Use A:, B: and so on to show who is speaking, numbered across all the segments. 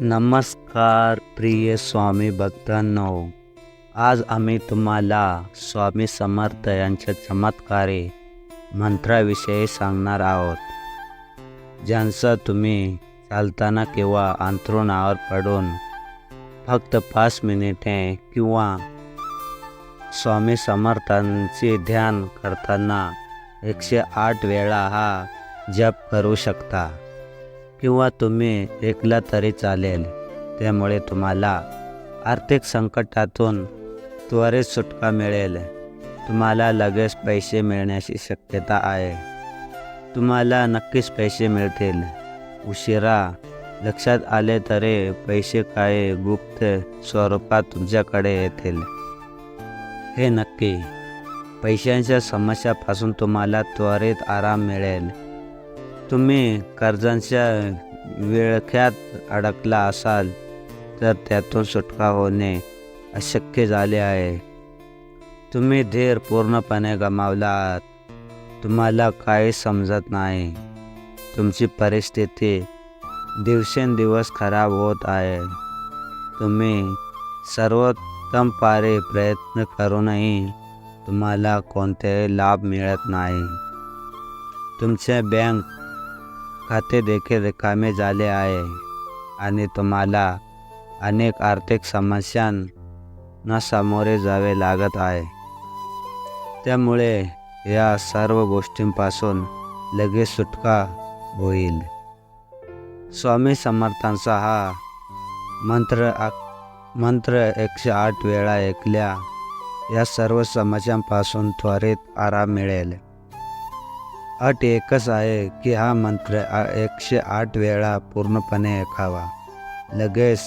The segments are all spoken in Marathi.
A: नमस्कार प्रिय स्वामी भक्तांनो. आज आम्ही तुम्हाला स्वामी समर्थ यांच्या चमत्कारी मंत्राविषयी सांगणार आहोत. ज्यांचा तुम्ही चालताना किंवा अंथरुणावर पडून फक्त पाच मिनिटे किंवा स्वामी समर्थांचे ध्यान करताना एकशे आठ वेळा हा जप करू शकता. किंवा तुम्ही ऐकला तरी चालेल. त्यामुळे तुम्हाला आर्थिक संकटातून त्वरित सुटका मिळेल. तुम्हाला लगेच पैसे मिळण्याची शक्यता आहे. तुम्हाला नक्कीच पैसे मिळतील. उशिरा लक्षात आले तरी पैसे काय गुप्त स्वरूपात तुमच्याकडे येतील. हे नक्की. पैशांच्या समस्यापासून तुम्हाला त्वरित आराम मिळेल. तुम्ही कर्जांच्या विळख्यात अडकला असाल तर त्यातून सुटका होणे अशक्य झाले आहे. तुम्ही धीर पूर्णपणे गमावला आहात तुम्हाला काही समजत नाही. तुमची परिस्थिती दिवसेंदिवस खराब होत आहे. तुम्ही सर्वोत्तम पारे प्रयत्न करूनही तुम्हाला कोणतेही लाभ मिळत नाही. तुमचे बँक खाते देखील रिकामे झाले आहे. आणि तुम्हाला अनेक आर्थिक समस्यांना सामोरे जावे लागत आहे. त्यामुळे या सर्व गोष्टींपासून लगेच सुटका होईल. स्वामी समर्थांचा हा मंत्र मंत्र एकशे आठ वेळा ऐकल्या या सर्व समस्यांपासून त्वरित आराम मिळेल. अट एकच आहे की हा मंत्र एकशे आठ वेळा पूर्णपणे ऐकावा. लगेच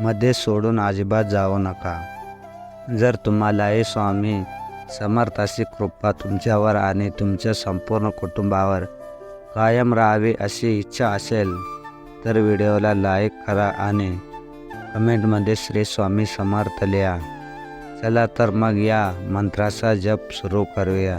A: मध्ये सोडून अजिबात जाऊ नका. जर तुम्हालाही स्वामी समर्थाची कृपा तुमच्यावर आणि तुमच्या संपूर्ण कुटुंबावर कायम राहावी अशी इच्छा असेल तर व्हिडिओला लाईक करा आणि कमेंटमध्ये श्री स्वामी समर्थ लिहा. चला तर मग या मंत्राचा जप सुरू करूया.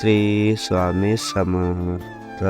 A: శ్రీ స్వామి సమర్థ.